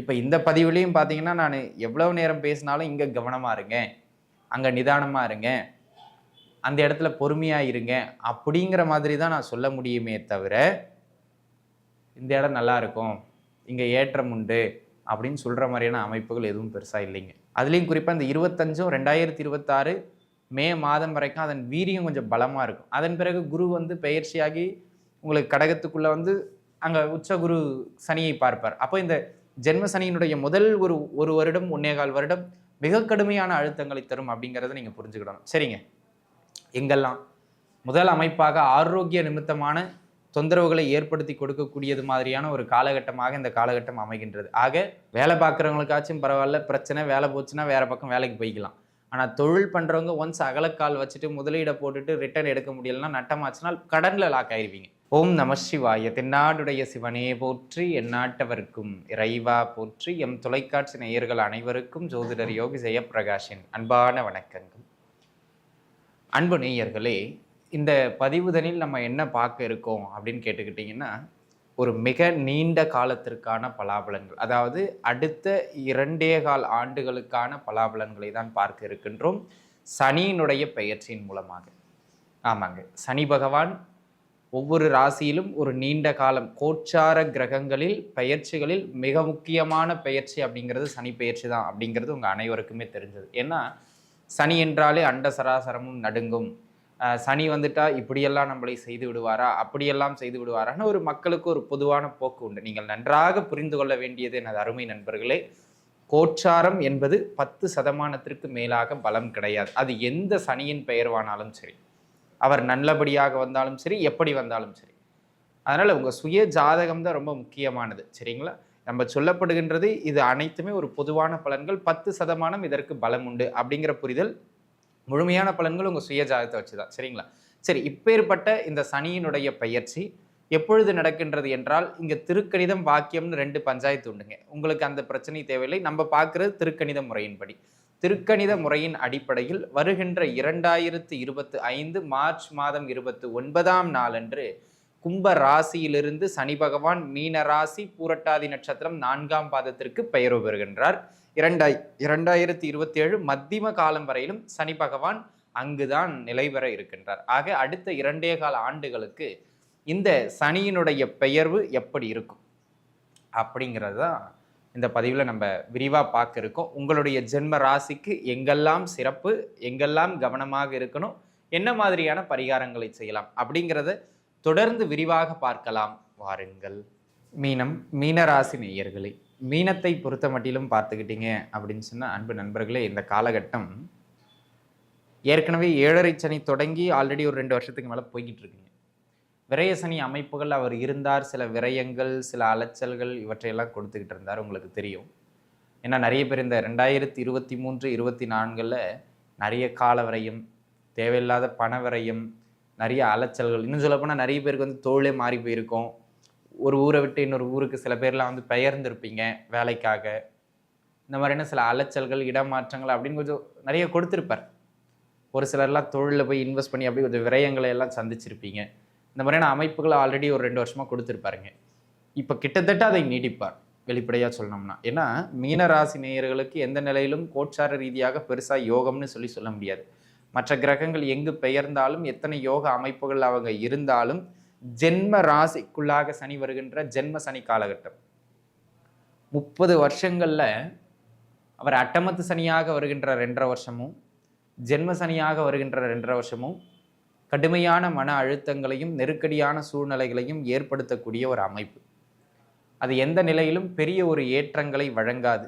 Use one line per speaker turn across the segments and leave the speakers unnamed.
இப்போ இந்த பதிவுலையும் பார்த்தீங்கன்னா நான் எவ்வளவு நேரம் பேசினாலும் இங்கே கவனமாக இருங்க அங்கே நிதானமாக இருங்க அந்த இடத்துல பொறுமையாக இருங்க அப்படிங்கிற மாதிரி தான் நான் சொல்ல முடியுமே தவிர இந்த இடம் நல்லா இருக்கும் இங்கே ஏற்றம் உண்டு அப்படின்னு சொல்கிற மாதிரியான அமைப்புகள் எதுவும் பெருசாக இல்லைங்க. அதுலேயும் குறிப்பாக இந்த இருபத்தஞ்சும் ரெண்டாயிரத்தி இருபத்தாறு மே மாதம் வரைக்கும் அதன் வீரியம் கொஞ்சம் பலமாக இருக்கும். அதன் பிறகு குரு வந்து பெயர்ச்சியாகி உங்களுக்கு கடகத்துக்குள்ளே வந்து அங்கே உச்ச குரு சனியை பார்ப்பார். அப்போ இந்த ஜென்ம சனியினுடைய முதல் ஒரு ஒரு வருடம் ஒன்னேகால் வருடம் மிக கடுமையான அழுத்தங்களை தரும் அப்படிங்கிறத நீங்கள் புரிஞ்சுக்கிடணும். சரிங்க. எங்கெல்லாம்? முதல் அமைப்பாக ஆரோக்கிய நிமித்தமான தொந்தரவுகளை ஏற்படுத்தி கொடுக்கக்கூடியது மாதிரியான ஒரு காலகட்டமாக இந்த காலகட்டம் அமைகின்றது. ஆக வேலை பார்க்குறவங்களுக்காச்சும் பரவாயில்ல பிரச்சனை வேலை போச்சுன்னா வேறு பக்கம் வேலைக்கு போய்க்கலாம். ஆனால் தொழில் பண்ணுறவங்க ஒன்ஸ் அகலக்கால் வச்சுட்டு முதலீடை போட்டுட்டு ரிட்டர்ன் எடுக்க முடியலன்னா நட்டமாச்சுன்னா கடனில் லாக் ஆகிருவீங்க ஓம் நம சிவாய. தென்னாடுடைய சிவனே போற்றி எந்நாட்டவர்க்கும் இறைவா போற்றி எம் தொலைக்காட்சி நேயர்கள் அனைவருக்கும் ஜோதிடர் யோகி ஜெயப்பிரகாஷின் அன்பான வணக்கங்கள். அன்பு நேயர்களே இந்த பதிவுதனில் நம்ம என்ன பார்க்க இருக்கோம் அப்படின்னு கேட்டுக்கிட்டிங்கன்னா ஒரு மிக நீண்ட காலத்திற்கான பலாபலன்கள். அதாவது அடுத்த இரண்டே கால் ஆண்டுகளுக்கான பலாபலன்களை தான் பார்க்க இருக்கின்றோம். சனியினுடைய பெயர்ச்சியின் மூலமாக. ஆமாங்க. சனி பகவான் ஒவ்வொரு ராசியிலும் ஒரு நீண்ட காலம் கோச்சார கிரகங்களில் பெயர்ச்சிகளில் மிக முக்கியமான பெயர்ச்சி அப்படிங்கிறது சனி பெயர்ச்சி தான் அப்படிங்கிறது உங்கள் அனைவருக்குமே தெரிஞ்சது. ஏன்னா சனி என்றாலே அண்ட சராசரமும் நடுங்கும். சனி வந்துட்டா இப்படியெல்லாம் நம்மளை செய்து விடுவாரா? அப்படியெல்லாம் செய்து விடுவாரான்னு ஒரு மக்களுக்கு ஒரு பொதுவான போக்கு உண்டு. நீங்கள் நன்றாக புரிந்து கொள்ள வேண்டியது எனது அருமை நண்பர்களே கோச்சாரம் என்பது பத்து சதமானத்திற்கு மேலாக பலம் கிடையாது. அது எந்த சனியின் பெயர்வானாலும் சரி. அவர் நல்லபடியாக வந்தாலும் சரி எப்படி வந்தாலும் சரி. அதனால் உங்கள் சுய ஜாதகம் தான் ரொம்ப முக்கியமானது சரிங்களா? நம்ம சொல்லப்படுகின்றது இது அனைத்துமே ஒரு பொதுவான பலன்கள் பத்து சதமானம் இதற்கு பலம் உண்டு அப்படிங்கிற புரிதல் முழுமையான பலன்கள் உங்கள் சுய ஜாதகத்தை வச்சு தான் சரிங்களா? சரி இப்பேற்பட்ட இந்த சனியினுடைய பயிற்சி எப்பொழுது நடக்கின்றது என்றால் இங்கே திருக்கணிதம் வாக்கியம்னு ரெண்டு பஞ்சாயத்து உண்டுங்க. உங்களுக்கு அந்த பிரச்சனை தேவையில்லை நம்ம பார்க்குறது திருக்கணித முறையின்படி. திருக்கணித முறையின் அடிப்படையில் வருகின்ற இரண்டாயிரத்து இருபத்து ஐந்து மார்ச் மாதம் இருபத்து ஒன்பதாம் நாளன்று கும்ப ராசியிலிருந்து சனி பகவான் மீன ராசி பூரட்டாதி நட்சத்திரம் நான்காம் பாதத்திற்கு பெயர் பெறுகின்றார். இரண்டாய் இரண்டாயிரத்தி இருபத்தி ஏழு மத்தியம காலம் வரையிலும் சனி பகவான் அங்குதான் நிலை பெற இருக்கின்றார். ஆக அடுத்த இரண்டே கால ஆண்டுகளுக்கு இந்த சனியினுடைய பெயர்வு எப்படி இருக்கும்? அப்படிங்கிறது தான் இந்த பதிவில் நம்ம விரிவாக பார்க்க இருக்கோம். உங்களுடைய ஜென்ம ராசிக்கு எங்கெல்லாம் சிறப்பு எங்கெல்லாம் கவனமாக இருக்கணும் என்ன மாதிரியான பரிகாரங்களை செய்யலாம் அப்படிங்கிறத தொடர்ந்து விரிவாக பார்க்கலாம். வாருங்கள். மீனம் மீனராசி நேயர்களே மீனத்தை பொறுத்த மட்டிலும் பார்த்துக்கிட்டீங்க அப்படின்னு சொன்ன அன்பு நண்பர்களே இந்த காலகட்டம் ஏற்கனவே ஏழரை சனி தொடங்கி ஆல்ரெடி ஒரு ரெண்டு வருஷத்துக்கு மேலே போய்கிட்டு இருக்குங்க. விரயசனி அமைப்புகள் அவர் இருந்தார் சில விரயங்கள் சில அலைச்சல்கள் இவற்றையெல்லாம் கொடுத்துக்கிட்டு இருந்தார் உங்களுக்கு தெரியும். ஏன்னா நிறைய பேர் இந்த ரெண்டாயிரத்தி இருபத்தி மூன்று இருபத்தி நான்கில் நிறைய கால விரயம் தேவையில்லாத பண விரயம் நிறைய அலைச்சல்கள் இன்னும் சொல்லப்போனால் நிறைய பேருக்கு வந்து தொழிலே மாறி போயிருக்கும். ஒரு ஊரை விட்டு இன்னொரு ஊருக்கு சில பேர்லாம் வந்து பெயர்ந்திருப்பீங்க வேலைக்காக. இந்த மாதிரியான சில அலைச்சல்கள் இடமாற்றங்கள் அப்படின்னு கொஞ்சம் நிறைய கொடுத்துருப்பார். ஒரு சிலர்லாம் தொழிலில் போய் இன்வெஸ்ட் பண்ணி அப்படி கொஞ்சம் விரயங்களை எல்லாம் சந்திச்சிருப்பீங்க. இந்த மாதிரியான அமைப்புகளை ஆல்ரெடி ஒரு ரெண்டு வருஷமாக கொடுத்துருப்பாருங்க. இப்போ கிட்டத்தட்ட அதை நீடிப்பார் வெளிப்படையாக சொல்லணும்னா. ஏன்னா மீன ராசி நேயர்களுக்கு எந்த நிலையிலும் கோட்சார ரீதியாக பெருசாக யோகம்னு சொல்லி சொல்ல முடியாது. மற்ற கிரகங்கள் எங்கு பெயர்ந்தாலும் எத்தனை யோக அமைப்புகள் அவங்க இருந்தாலும் ஜென்ம ராசிக்குள்ளாக சனி வருகின்ற ஜென்ம சனி காலகட்டம். முப்பது வருஷங்களில் அவர் அட்டமத்து சனியாக வருகின்ற ரெண்டரை வருஷமும் ஜென்ம சனியாக வருகின்ற ரெண்டரை வருஷமும் கடுமையான மன அழுத்தங்களையும் நெருக்கடியான சூழ்நிலைகளையும் ஏற்படுத்தக்கூடிய ஒரு அமைப்பு. அது எந்த நிலையிலும் பெரிய ஒரு ஏற்றங்களை வழங்காது.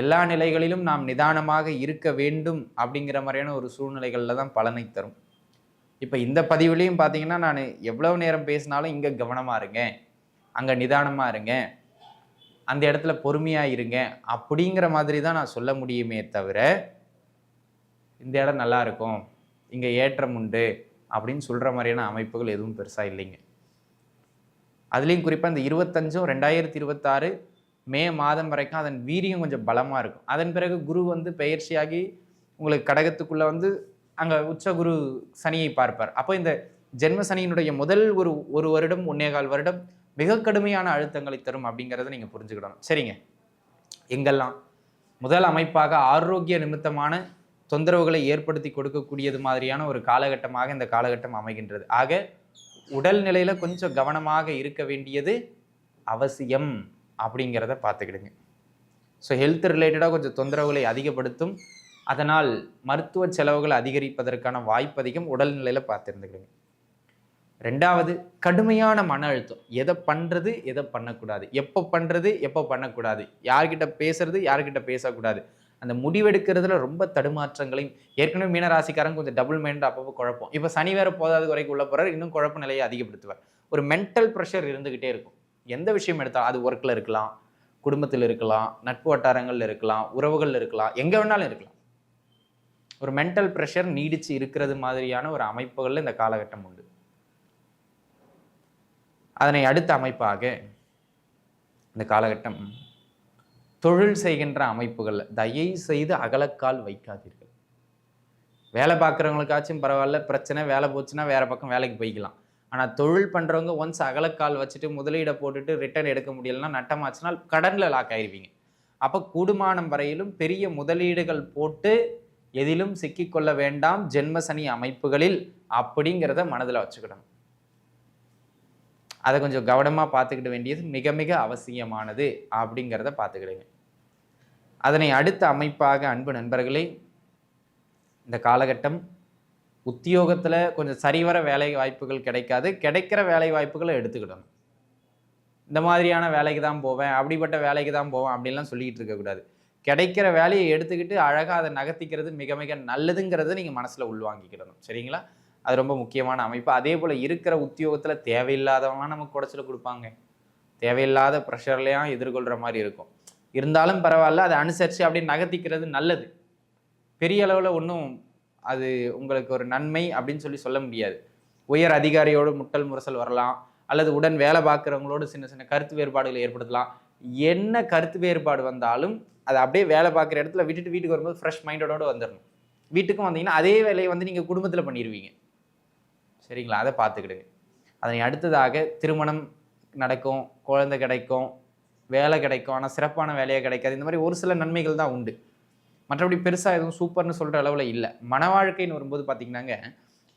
எல்லா நிலைகளிலும் நாம் நிதானமாக இருக்க வேண்டும் அப்படிங்கிற மாதிரியான ஒரு சூழ்நிலைகளில் தான் பலனை தரும். இப்போ இந்த பதிவுலேயும் பார்த்தீங்கன்னா நான் எவ்வளவு நேரம் பேசினாலும் இங்கே கவனமாக இருங்க அங்கே நிதானமாக இருங்க அந்த இடத்துல பொறுமையாக இருங்க அப்படிங்கிற மாதிரி தான் நான் சொல்ல முடியுமே தவிர இந்த இடம் நல்லா இருக்கும். இங்கே ஏற்றம் உண்டு அப்படின்னு சொல்கிற மாதிரியான அமைப்புகள் எதுவும் பெருசாக இல்லைங்க. அதுலேயும் குறிப்பாக இந்த இருபத்தஞ்சும் ரெண்டாயிரத்தி இருபத்தாறு மே மாதம் வரைக்கும் அதன் வீரியம் கொஞ்சம் பலமாக இருக்கும். அதன் பிறகு குரு வந்து பெயர்ச்சியாகி உங்களுக்கு கடகத்துக்குள்ளே வந்து அங்கே உச்ச குரு சனியை பார்ப்பார். அப்போ இந்த ஜென்ம சனியினுடைய முதல் ஒரு ஒரு வருடம் ஒன்னேகால் வருடம் மிக கடுமையான அழுத்தங்களை தரும் அப்படிங்கிறத நீங்கள் புரிஞ்சுக்கிடணும். சரிங்க. எங்கெல்லாம்? முதல் அமைப்பாக ஆரோக்கிய நிமித்தமான தொந்தரவுகளை ஏற்படுத்தி கொடுக்கக்கூடியது மாதிரியான ஒரு காலகட்டமாக இந்த காலகட்டம் அமைகின்றது. ஆக உடல் நிலையில கொஞ்சம் கவனமாக இருக்க வேண்டியது அவசியம் அப்படிங்கிறத பார்த்துக்கிடுங்க. ஸோ ஹெல்த் ரிலேட்டடாக கொஞ்சம் தொந்தரவுகளை அதிகப்படுத்தும். அதனால் மருத்துவ செலவுகள் அதிகரிப்பதற்கான வாய்ப்பு அதிகம் உடல்நிலையில் பார்த்துருந்துக்கிடுங்க. ரெண்டாவது கடுமையான மன அழுத்தம். எதை பண்ணுறது எதை பண்ணக்கூடாது. எப்போ பண்ணுறது எப்போ பண்ணக்கூடாது. யார்கிட்ட பேசுறது யார்கிட்ட பேசக்கூடாது. அந்த முடிவெடுக்கிறதுல ரொம்ப தடுமாற்றங்களையும் ஏற்கனவே மீனராசிக்காரங்க கொஞ்சம் டபுள் மைண்ட் அப்பப்போ குழப்பம். இப்போ சனி வேற போதாது வரைக்கும் உள்ள போகிறார் இன்னும் குழப்ப நிலையை அதிகப்படுத்துவார். ஒரு மென்டல் ப்ரெஷர் இருந்துக்கிட்டே இருக்கும். எந்த விஷயம் எடுத்தாலும் அது ஒர்க்கில் இருக்கலாம் குடும்பத்தில் இருக்கலாம் நட்பு வட்டாரங்களில் இருக்கலாம் உறவுகளில் இருக்கலாம் எங்கே வேணாலும் இருக்கலாம். ஒரு மென்டல் ப்ரெஷர் நீடிச்சு இருக்கிறது மாதிரியான ஒரு அமைப்புகளில் இந்த காலகட்டம் உண்டு. அதனை அடுத்த அமைப்பாக இந்த காலகட்டம் தொழில் செய்கின்ற அமைப்புகள் தயவு செய்து அகலக்கால் வைக்காதீர்கள். வேலை பார்க்குறவங்களுக்காச்சும் பரவாயில்ல பிரச்சனை வேலை போச்சுன்னா வேறு பக்கம் வேலைக்கு போய்க்கலாம். ஆனால் தொழில் பண்ணுறவங்க ஒன்ஸ் அகலக்கால் வச்சுட்டு முதலீடை போட்டுட்டு ரிட்டர்ன் எடுக்க முடியலன்னா நட்டமாச்சுன்னா கடனில் லாக் ஆயிடுவீங்க அப்போ கூடுமானம் வரையிலும் பெரிய முதலீடுகள் போட்டு எதிலும் சிக்கிக்கொள்ள வேண்டாம் ஜென்மசனி அமைப்புகளில் அப்படிங்கிறத மனதில் வச்சுக்கிடணும் அதை கொஞ்சம் கவனமாக பார்த்துக்கிட வேண்டியது மிக மிக அவசியமானது அப்படிங்கிறத பார்த்துக்கிடுங்க. அதனை அடுத்த அமைப்பாக அன்பு நண்பர்களே இந்த காலகட்டம் உத்தியோகத்தில் கொஞ்சம் சரிவர வேலை வாய்ப்புகள் கிடைக்காது. கிடைக்கிற வேலை வாய்ப்புகளை எடுத்துக்கிடணும். இந்த மாதிரியான வேலைக்கு தான் போவேன் அப்படிப்பட்ட வேலைக்கு தான் போவேன் அப்படின்லாம் சொல்லிக்கிட்டு இருக்கக்கூடாது கிடைக்கிற வேலையை எடுத்துக்கிட்டு அழகாக அதை நகர்த்திக்கிறது மிக மிக நல்லதுங்கிறத நீங்கள் மனசில் உள்வாங்கிக்கிடணும். சரிங்களா? அது ரொம்ப முக்கியமான அமைப்பு. அதே போல் இருக்கிற உத்தியோகத்தில் தேவையில்லாதவங்களாம் நமக்கு குடைச்சல் கொடுப்பாங்க. தேவையில்லாத ப்ரெஷர்லையும் எதிர்கொள்கிற மாதிரி இருக்கும். இருந்தாலும் பரவாயில்ல அதை அனுசரித்து அப்படி நகர்த்திக்கிறது நல்லது. பெரிய அளவில் ஒன்றும் அது உங்களுக்கு ஒரு நன்மை அப்படின்னு சொல்லி சொல்ல முடியாது. உயர் அதிகாரியோடு முட்டல் முரசல் வரலாம். அல்லது உடன் வேலை பார்க்குறவங்களோடு சின்ன சின்ன கருத்து வேறுபாடுகளை ஏற்படுத்தலாம். என்ன கருத்து வேறுபாடு வந்தாலும் அதை அப்படியே வேலை பார்க்குற இடத்துல விட்டுட்டு வீட்டுக்கு வரும்போது ஃப்ரெஷ் மைண்டோட வந்துடணும் வீட்டுக்கும் வந்தீங்கன்னா அதே வேலையை வந்து நீங்கள் குடும்பத்தில் பண்ணிடுவீங்க சரிங்களா? அதை பார்த்துக்கிடுங்க அதனை அடுத்ததாக திருமணம் நடக்கும் குழந்தை கிடைக்கும் வேலை கிடைக்கும் ஆனால் சிறப்பான வேலையாக கிடைக்காது. இந்த மாதிரி ஒரு சில நன்மைகள் தான் உண்டு. மற்றபடி பெருசாக எதுவும் சூப்பர்னு சொல்கிற அளவில் இல்லை. மன வாழ்க்கைன்னு வரும்போது பார்த்தீங்கன்னாங்க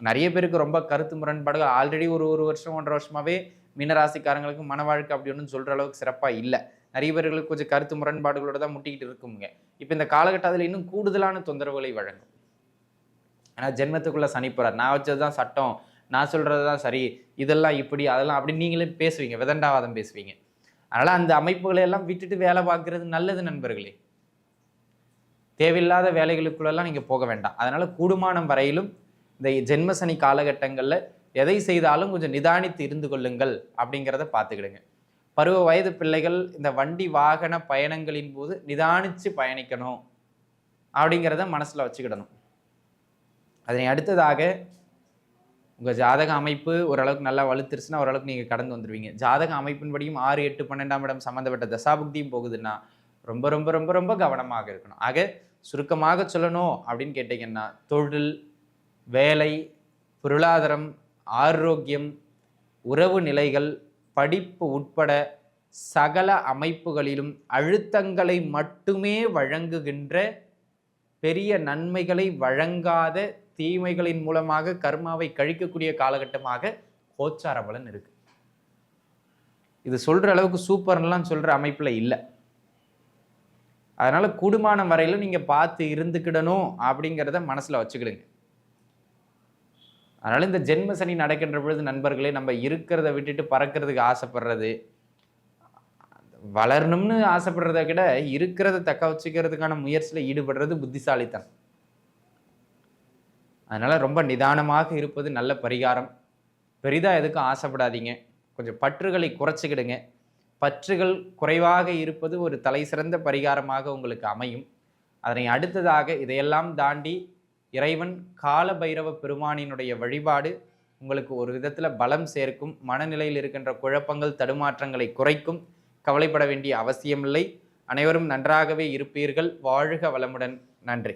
நிறைய பேருக்கு ரொம்ப கருத்து முரண்பாடுகள். ஆல்ரெடி ஒரு ஒரு வருஷம் ஒன்றரை வருஷமாகவே மீனராசிக்காரங்களுக்கு மன வாழ்க்கை அப்படி ஒன்றும் சொல்கிற அளவுக்கு சிறப்பாக இல்லை. நிறைய பேர்களுக்கு கொஞ்சம் கருத்து முரண்பாடுகளோட தான் முட்டிக்கிட்டு இருக்குங்க. இப்போ இந்த காலகட்டத்தில் இன்னும் கூடுதலான தொந்தரவுகளை வழங்கும். ஆனால் ஜென்மத்துக்குள்ளே சனி போகிறார் நான் வச்சது தான் சட்டம். நான் சொல்கிறது தான் சரி இதெல்லாம் இப்படி அதெல்லாம் அப்படி நீங்களே பேசுவீங்க விதண்டாவாதம் பேசுவீங்க. அதனால் அந்த அமைப்புகளை எல்லாம் விட்டுட்டு வேலை பார்க்குறது நல்லது நண்பர்களே. தேவையில்லாத வேலைகளுக்குள்ளெல்லாம் நீங்கள் போக வேண்டாம். அதனால் கூடுமானம் வரையிலும் இந்த ஜென்மசனி காலகட்டங்களில் எதை செய்தாலும் கொஞ்சம் நிதானித்து இருந்து கொள்ளுங்கள் அப்படிங்கிறத பார்த்துக்கிடுங்க. பருவ வயது பிள்ளைகள் இந்த வண்டி வாகன பயணங்களின் போது நிதானித்து பயணிக்கணும் அப்படிங்கிறத மனசில் வச்சுக்கிடணும். அதனை அடுத்ததாக உங்கள் ஜாதக அமைப்பு ஓரளவுக்கு நல்லா வலுத்துருச்சுன்னா ஓரளவுக்கு நீங்கள் கடந்து வந்துடுவீங்க ஜாதக அமைப்பின்படியும் ஆறு எட்டு பன்னெண்டாம் இடம் சம்மந்தப்பட்ட தசாபுக்தியும் போகுதுன்னா ரொம்ப ரொம்ப ரொம்ப ரொம்ப கவனமாக இருக்கணும். ஆக சுருக்கமாக சொல்லணும் அப்படின்னு கேட்டிங்கன்னா தொழில் வேலை பொருளாதாரம் ஆரோக்கியம் உறவு நிலைகள் படிப்பு உட்பட சகல அமைப்புகளிலும் அழுத்தங்களை மட்டுமே வழங்குகின்ற பெரிய நன்மைகளை வழங்காத தீமைகளின் மூலமாக கர்மாவை கழிக்கக்கூடிய காலகட்டமாக கோச்சார பலன் இருக்கு. இது சொல்ற அளவுக்கு சூப்பர்லாம் சொல்ற அமைப்புல இல்லை. அதனால கூடுமான வரையிலும் நீங்க பார்த்து இருந்துக்கிடணும் அப்படிங்கிறத மனசுல வச்சுக்கிடுங்க. அதனால இந்த ஜென்ம சனி நடக்கின்ற பொழுது நண்பர்களே நம்ம இருக்கிறத விட்டுட்டு பறக்கிறதுக்கு ஆசைப்படுறது வளரணும்னு ஆசைப்படுறத விட இருக்கிறத தக்க வச்சுக்கிறதுக்கான முயற்சியில் ஈடுபடுறது புத்திசாலித்தனம். அதனால் ரொம்ப நிதானமாக இருப்பது நல்ல பரிகாரம். பெரிதாக எதுக்கும் ஆசைப்படாதீங்க. கொஞ்சம் பற்றுகளை குறைச்சிக்கிடுங்க. பற்றுகள் குறைவாக இருப்பது ஒரு தலை சிறந்த பரிகாரமாக உங்களுக்கு அமையும். அதனை அடுத்ததாக இதையெல்லாம் தாண்டி இறைவன் கால பைரவ பெருமானினுடைய வழிபாடு உங்களுக்கு ஒரு விதத்தில் பலம் சேர்க்கும். மனநிலையில் இருக்கின்ற குழப்பங்கள் தடுமாற்றங்களை குறைக்கும். கவலைப்பட வேண்டிய அவசியமில்லை. அனைவரும் நன்றாகவே இருப்பீர்கள். வாழ்க வளமுடன். நன்றி.